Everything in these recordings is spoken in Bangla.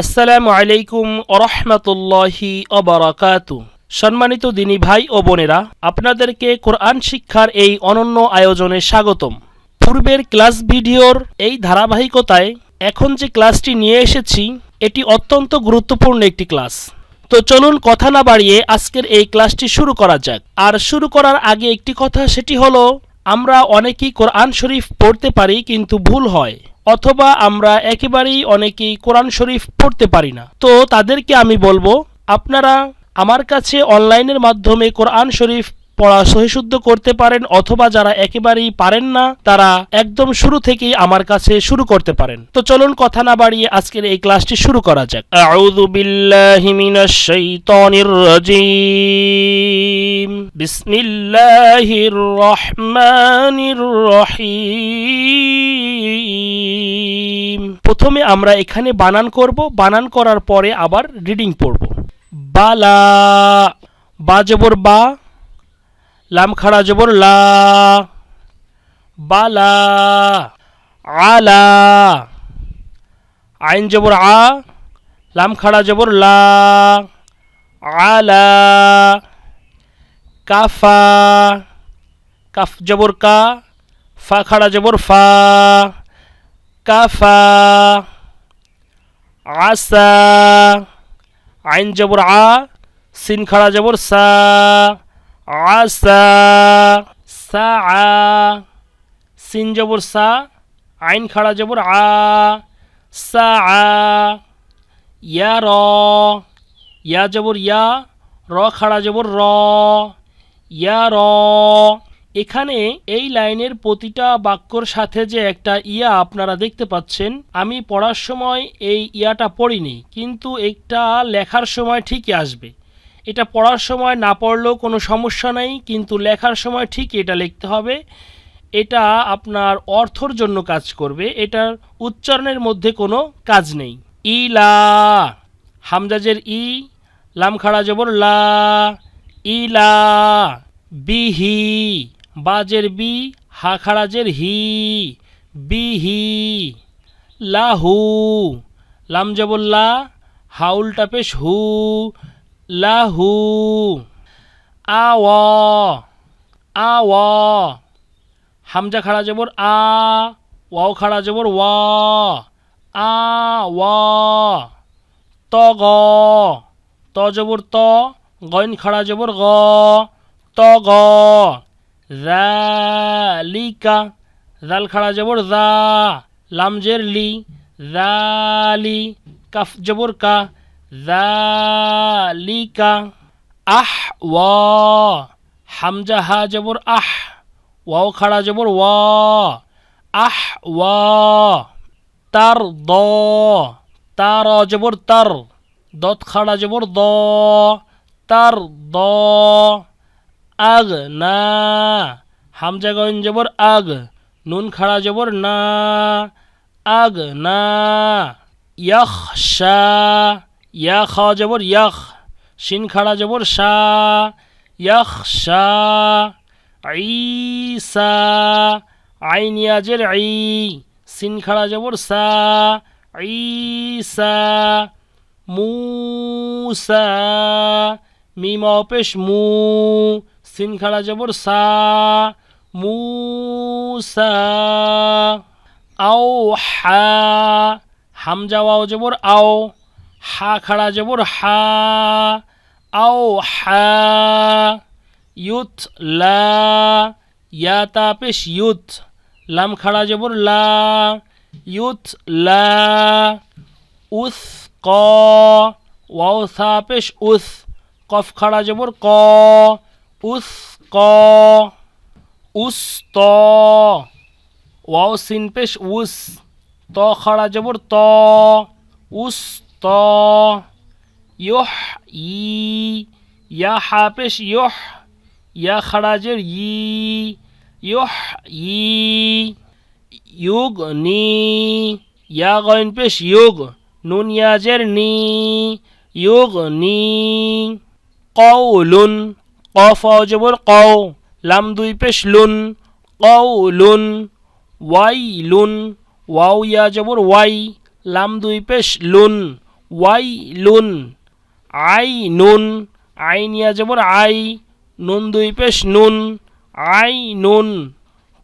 আসসালামু আলাইকুম ওরহমতুল্লাহি অবরাকাতু সম্মানিত দিনী ভাই ও বোনেরা, আপনাদেরকে কোরআন শিক্ষার এই অনন্য আয়োজনে স্বাগতম। পূর্বের ক্লাস ভিডিওর এই ধারাবাহিকতায় এখন যে ক্লাসটি নিয়ে এসেছি, এটি অত্যন্ত গুরুত্বপূর্ণ একটি ক্লাস। তো চলুন কথা না বাড়িয়ে আজকের এই ক্লাসটি শুরু করা যাক। আর শুরু করার আগে একটি কথা, সেটি হলো, আমরা অনেকেই কোরআন শরীফ পড়তে পারি কিন্তু ভুল হয়। অথবা আমরা একেবারেই অনেকেই কোরআন শরীফ পড়তে পারি না। তো তাদেরকে আমি বলব, আপনারা আমার কাছে অনলাইনের মাধ্যমে কোরআন শরীফ পড়া সহিশুদ্ধ করতে পারেন অথবা যারা একেবারেই পারেন না, তারা একদম শুরু থেকেই আমার কাছে শুরু করতে পারেন। তো চলুন কথা না বাড়িয়ে আজকের এই ক্লাসটি শুরু করা যাক। আউযু বিল্লাহি মিনাশ শাইতানির বিসমিল্লাহির রহমানির রহিম। প্রথমে আমরা এখানে বানান করব, বানান করার পরে আবার রিডিং পড়ব। বালা বা জবর বা। লাম খাড়া জবর লা। বালা আলা আইন জবর আ। লাম খাড়া জবর লা। আলা কাফা কাফ জবর কা। ফা খাড়া জবর ফা। কাফা আসা আইন জবর আ। সিন খাড়া জবর সা। আসা সা আ সিন জবর সা, আইন খাড়া জবর আ সা আ ইয়া, র, ইয়া জবর ইয়া, র খাড়া জবর র, ইয়া, র। এখানে এই লাইনের প্রতিটা বাক্যর সাথে যে একটা ইয়া আপনারা দেখতে পাচ্ছেন, আমি পড়ার সময় এই ইয়াটা পড়িনি, কিন্তু একটা লেখার সময় ঠিকই আসবে। এটা পড়ার সময় না পড়লেও কোনো সমস্যা নেই, কিন্তু লেখার সময় ঠিক এটা লিখতে হবে। এটা আপনার অর্থর জন্য কাজ করবে, এটার উচ্চারণের মধ্যে কোনো কাজ নেই। ই লা হামজাজের ই লাম খাড়া জবর লা, ইলা, বিহি, বাজের বি হা খাড়াজের হি, বিহি, লাহু, লাম জবর লা হাউলটা পেশ হু লাহু। আওয়া। আওয়া। হামজা খাড়া জবর আ, ওয়াও খাড়া জবর ওয়া। আ ওয়া ত, গ। ত জবর ত, গইন খাড়া জবর গ। ত, গ। লিকা জাল খাড়া জবর জা লামজের লি। জালি কাফ জবর কা। জালিকা আহ ওয়া হা জবর আহ ওয়াও খাড়া জবর ওয়া আহ ওয়া তার দ তার জবর তার দত খাড়া জবর দ তার দ আগ না হামজা গইন জবর আগ নুন খাড়া জবর না আগ না ইয়াখশা ইয়া খা জবর ইয়াখ, শিন খাড়া জবর শা ইয়াখশা ঈসা, আইন ইয়াজের ই সিন খাড়া জবর সা, ঈসা, মুসা, মিম অপেশ মু সিন খাড়া জবর সা, মুসা, আও হা হামজা ওয়াও জবর আও। হা খাড়া জবর হা, আও হা, ইউথ লা তা পেশ ইউথ, লাম খাড়া জবর লা, ইউথ লা, উস ক, ওয়াও সা পেশ উস, কফ খাড়া জবর ক, উস ক, উস ত, ওয়াও সিন পেশ উস, ত খাড়া জবর ত, উস ত ইহ ই ইয়া হা পেশ ইহ ইয়া খাড়াজের ই ইহ ই ইউগ নি ইয়া গইন পেশ ইউগ নুন ইয়াজের নি ইউগ নি কৌলুন কফ অজবর কও লাম দুই পেশ লুন কৌলুন ওয়াই লুন ওয়াও ইয়া জবর ওয়াই লাম দুই পেশ লুন ওয়াইলুন আই নুন আইন ইয়া জবর আই, নুন দুই পেশ নুন আই নুন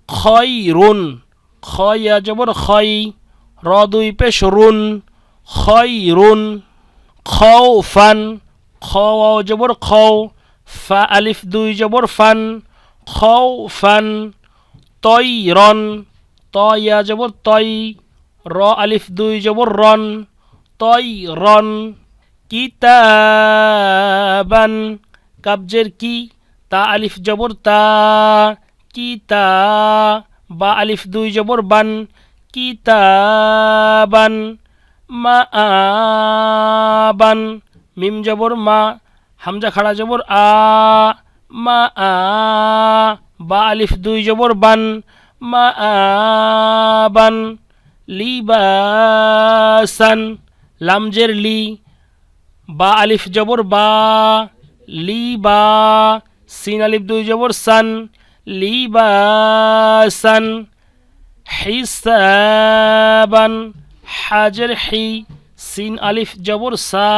খয়রুন খয় ইয়া জবর খয়, র দুই পেশ রুন, খয়রুন খাউফান খ ওয়াও জবর খও, ফা আলিফ দুই জবর ফান খাউফান তৈরন ত ইয়া জবর তৈ র আলিফ দুই জবর রন তৈ রন কিতাবান কাবজের কি তা আলিফ জবর তা কিতা বা আলিফ দুই জবর বান কিতাবান মা আবান মিম জবর মা, হামজা খাড়া জবর আ, মা আ বা আলিফ দুই জবর বান, মা আবান লিবাসান লামজের লি, বা আলিফ জবর বা, লি বা, সিন আলিফ দুই জবর সান লিবাসান হিসাবান হাজের হি, সিন আলিফ জবর সা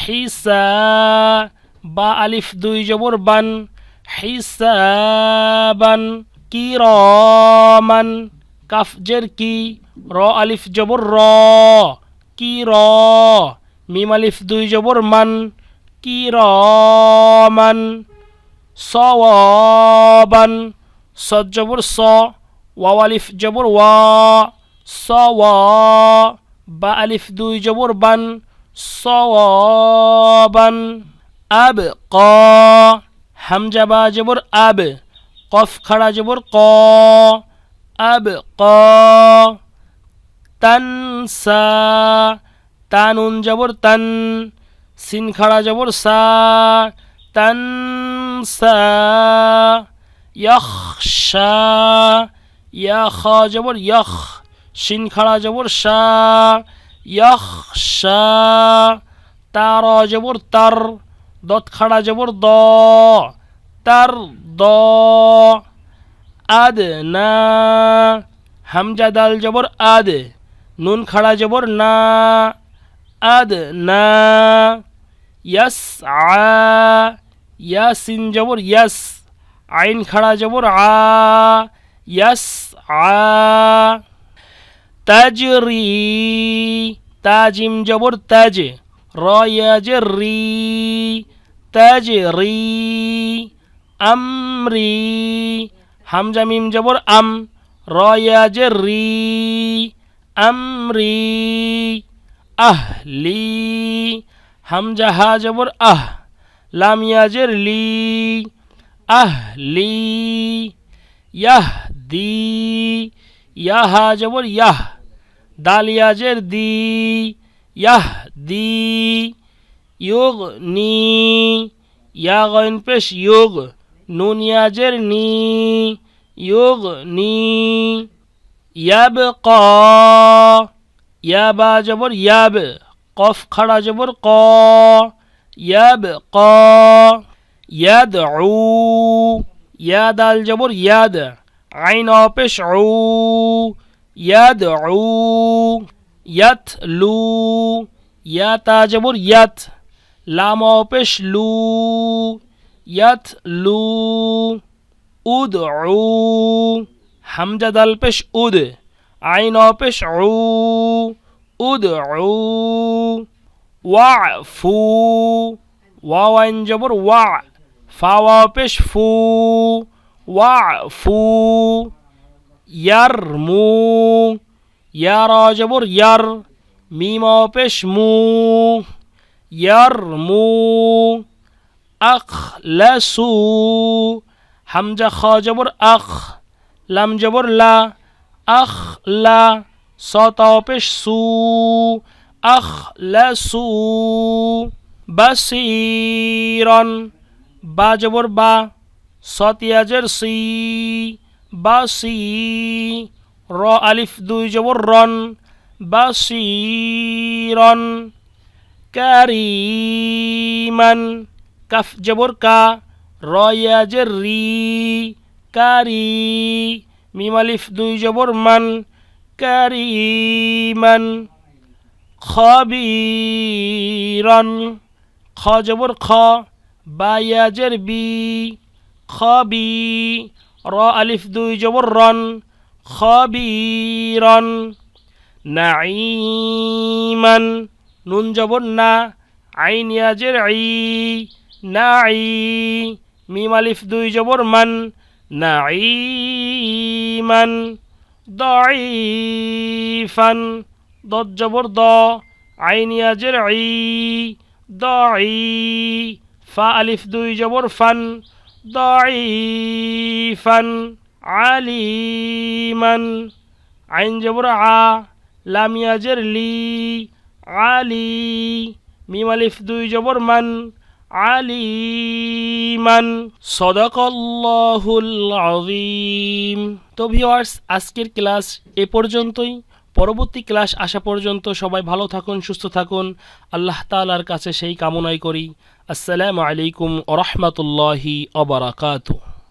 হিসা বা আলিফ দুই জবর বান হিসাবান কিরমান কাফজের কি, র আলিফ জবর র। কি র মিম আলিফ দুই জবর মান। কি রমান সওয়াবান। সদ জবর স। ওয়াও আলিফ জবর ওয়া। সওয়া। বা আলিফ দুই জবর বান। সওয়াবান। আব, ক। হামজা জবর আব। কফ খাড়া জবর ক। আব, ক। তানসা তানুন জবর তান সিন খাড়া জবর সা তানসা ইয়াখশা ইয়া খা জবর ইয়াখ শিন খাড়া জবর শা ইয়াখশা তার জবর তার দত খাড়া জবর দ, তার দ আদ না হামজা দাল জবর আদ। নুন খাড়া জবর না, আদ না, ইয়াস আ জবর ইয়াস, আইন খাড়া জবর আ, ইয়াস আ। তাজিম জবর তাজ র ইয়াজের রি আমরি, হামজা মিম জবর আম র ইয়াজের রি আমরি আহলি হামজা হা জবর আহ লাম ইয়াজের লি আহলি ইয়াহদি ইয়াহা জবর ইয়াহ দাল ইয়াজের দি ইয়াহদি ইউগনি ইয়া গইন পেশ ইউগ নুন ইয়াজের নি ইউগনি ইয়াবকা। ইয়া বা জবর ইয়াব, কফ খাড়া জবর ক। ইয়াবকা। ইয়াদউ। ইয়া দাল জবর ইয়াদ, আইন অপেশ উ ইয়াদউ। ইয়াতলু। ইয়া তা জবর ইয়াত, লাম অপেশ লু উদউ। হামজা দাল পেশ উদ আইন পেশ উ উদউ ওয়াফু ওয়াও আইন জবর ওয়া ফাওয়া পেশ ফু ওয়াফু ইয়ারমু ইয়ারা জবর ইয়ার মিম পেশ মু ইয়ারমু আখলাসু হামজা খ জবর আখ লাম জবর লা, আখ লা সতা পেশ সু, আখ লাসু বাসিরন, বা জবর বা সতিয়াজের সি বাসি র আলিফ দুই জবর রন, বাসিরন, কারিমান, কাফ জবর কা রয়াজের রি কারি। মিমালিফ দুই জবর মান। কারিমান খবিরন। খ জবর খ। বা ইয়াজের বি। খবি। র আলিফ, দুই জবর রন। খবিরন। নাইমান নুন জবর না। আইন ইয়াজের আই নাই মিম আলিফ, দুই জবর মান। নাইমান দঈফান দদ জবর দ, আইন ইয়াজের আই দঈ, ফা আলিফ দুই জবর ফান, দঈফান, আলিমান, আইন জবর আ, লাম ইয়াজের লি, আলি, মিম আলিফ দুই জবর মান আলিমান। সদাকাল্লাহুল তো ভিওয়ার্স আজকের ক্লাস এ পর্যন্তই। পরবর্তী ক্লাস আসা পর্যন্ত সবাই ভালো থাকুন, সুস্থ থাকুন। আল্লাহ তালার কাছে সেই কামনাই করি। আসসালামু আলাইকুম ওরহমতুল্লাহি বারাকাতুহু।